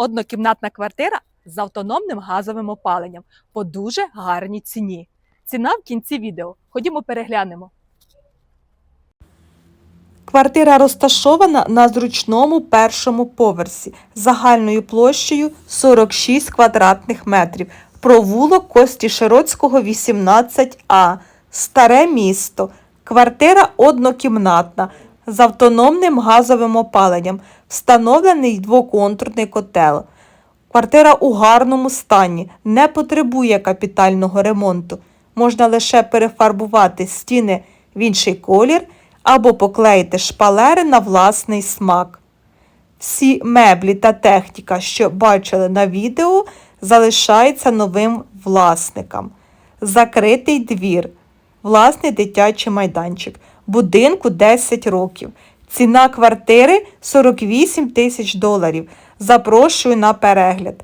Однокімнатна квартира з автономним газовим опаленням по дуже гарній ціні. Ціна в кінці відео. Ходімо переглянемо. Квартира розташована на зручному першому поверсі загальною площею 46 квадратних метрів. Провулок Кості Широцького, 18А. Старе місто. Квартира однокімнатна з автономним газовим опаленням. Встановлений двоконтурний котел. Квартира у гарному стані, не потребує капітального ремонту. Можна лише перефарбувати стіни в інший колір або поклеїти шпалери на власний смак. Всі меблі та техніка, що бачили на відео, залишаються новим власникам. Закритий двір, власний дитячий майданчик, будинку 10 років. Ціна квартири 48 тисяч доларів. Запрошую на перегляд.